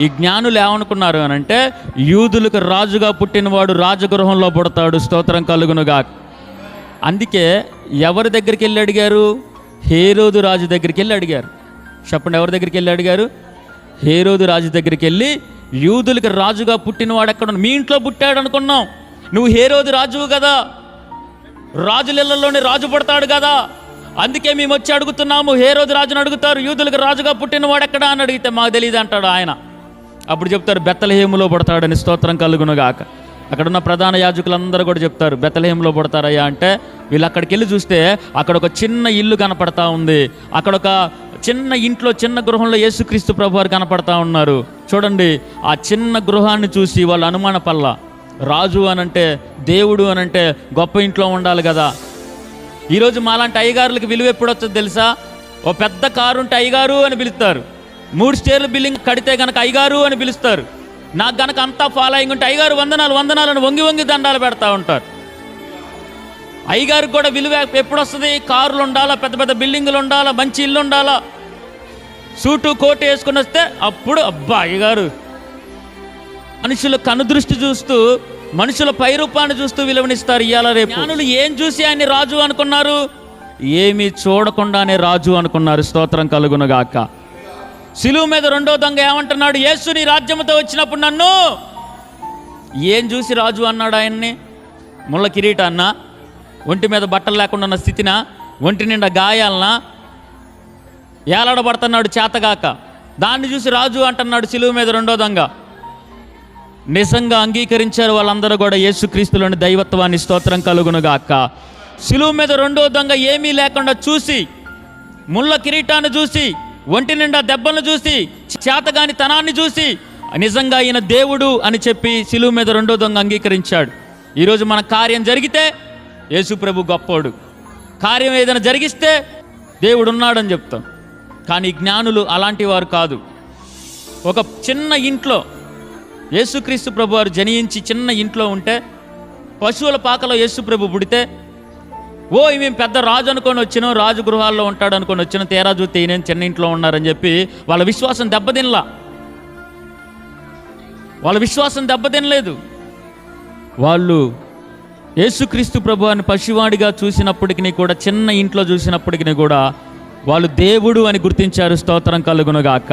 ఈ జ్ఞానులు ఏమనుకున్నారు అని అంటే యూదులకు రాజుగా పుట్టినవాడు రాజగృహంలో పుడతాడు స్తోత్రం కలుగునుగా అందుకే ఎవరి దగ్గరికి వెళ్ళి అడిగారు? హేరోదు రాజు దగ్గరికి వెళ్ళి అడిగారు. చెప్పండి ఎవరి దగ్గరికి వెళ్ళి అడిగారు? హేరోదు రాజు దగ్గరికి వెళ్ళి యూదులకు రాజుగా పుట్టినవాడు ఎక్కడ మీ ఇంట్లో పుట్టాడు అనుకున్నాం. నువ్వు హేరోదు రాజువు కదా. రాజులలోనే రాజు పుడతాడు కదా. అందుకే మేము వచ్చి అడుగుతున్నాము హేరోజు రాజును రాజుని అడుగుతారు యూదులకు రాజుగా పుట్టినవాడు ఎక్కడా అని అడిగితే మాకు తెలియదు అంటాడు ఆయన. అప్పుడు చెప్తారు బెత్తలహేములో పడతాడని స్తోత్రం కలుగునుగాక. అక్కడున్న ప్రధాన యాజకులందరూ కూడా చెప్తారు బెత్తలహేములో పడతారయ్యా అంటే వీళ్ళు అక్కడికి వెళ్ళి చూస్తే అక్కడ ఒక చిన్న ఇల్లు కనపడతా ఉంది. అక్కడ ఒక చిన్న ఇంట్లో చిన్న గృహంలో యేసుక్రీస్తు ప్రభు వారు కనపడతా ఉన్నారు. చూడండి ఆ చిన్న గృహాన్ని చూసి వాళ్ళు అనుమాన పల్ల. రాజు అనంటే దేవుడు అనంటే గొప్ప ఇంట్లో ఉండాలి కదా. ఈరోజు మాలాంటి అయ్యగారులకు విలువ ఎప్పుడు తెలుసా? ఓ పెద్ద కారు ఉంటే అయ్యగారు అని పిలుస్తారు. మూడు స్టేర్ల బిల్డింగ్ కడితే గనక అయ్యగారు అని పిలుస్తారు. నాకు గనక అంతా ఫాలోయింగ్ ఉంటే అయ్యగారు వందనాలు వందనాలు అని వంగి వంగి దండాలు పెడతా ఉంటారు. అయ్యగారికి కూడా విలువ ఎప్పుడు వస్తుంది కార్లు ఉండాలా పెద్ద పెద్ద బిల్డింగులు ఉండాలా మంచి ఇల్లు ఉండాలా? సూటు కోటు వేసుకుని వస్తే అప్పుడు అబ్బా అయ్యగారు. మనుషుల కనుదృష్టి చూస్తూ మనుషుల పైరూపాన్ని చూస్తూ విలువనిస్తారు ఇవాళ రేపు. జ్ఞానులు ఏం చూసి ఆయన్ని రాజు అనుకున్నారు? ఏమీ చూడకుండానే రాజు అనుకున్నారు. స్తోత్రం కలుగునుగాక సిలువు మీద రెండో దొంగ ఏమంటున్నాడు? యేసు నీ రాజ్యంతో వచ్చినప్పుడు నన్ను ఏం చూసి రాజు అన్నాడు ఆయన్ని? ముళ్ళ కిరీటాన్న? ఒంటి మీద బట్టలు లేకుండా ఉన్న స్థితిన? ఒంటి నిండా గాయాలన? ఏలాడబడుతున్నాడు చేతగాక? దాన్ని చూసి రాజు అంటున్నాడు సిలువు మీద రెండో దొంగ. నిజంగా అంగీకరించారు వాళ్ళందరూ కూడా యేసుక్రీస్తులోని దైవత్వాన్ని స్తోత్రం కలుగునుగాక. సిలువు మీద రెండో దొంగ ఏమీ లేకుండా చూసి ముళ్ళ కిరీటాన్ని చూసి ఒంటి నిండా దెబ్బలను చూసి చేతగాని తనాన్ని చూసి నిజంగా ఈయన దేవుడు అని చెప్పి సిలువు మీద రెండో దొంగ అంగీకరించాడు. ఈరోజు మన కార్యం జరిగితే యేసుప్రభు గొప్పోడు. కార్యం ఏదైనా జరిగిస్తే దేవుడు ఉన్నాడని చెప్తాం. కానీ జ్ఞానులు అలాంటి వారు కాదు. ఒక చిన్న ఇంట్లో యేసుక్రీస్తు ప్రభు వారు జనించి చిన్న ఇంట్లో ఉంటే పశువుల పాకలో యేసుప్రభు పుడితే ఓ మేము పెద్ద రాజు అనుకొని వచ్చినాం రాజు గృహాల్లో ఉంటాడు అనుకొని వచ్చిన తేరా చూస్తే ఈయన చిన్న ఇంట్లో ఉన్నారని చెప్పి వాళ్ళ విశ్వాసం దెబ్బతినలా. వాళ్ళ విశ్వాసం దెబ్బతినలేదు. వాళ్ళు యేసుక్రీస్తు ప్రభు అని పశువాడిగా చూసినప్పటికీ కూడా చిన్న ఇంట్లో చూసినప్పటికీ కూడా వాళ్ళు దేవుడు అని గుర్తించారు. స్తోత్రం కలుగునుగాక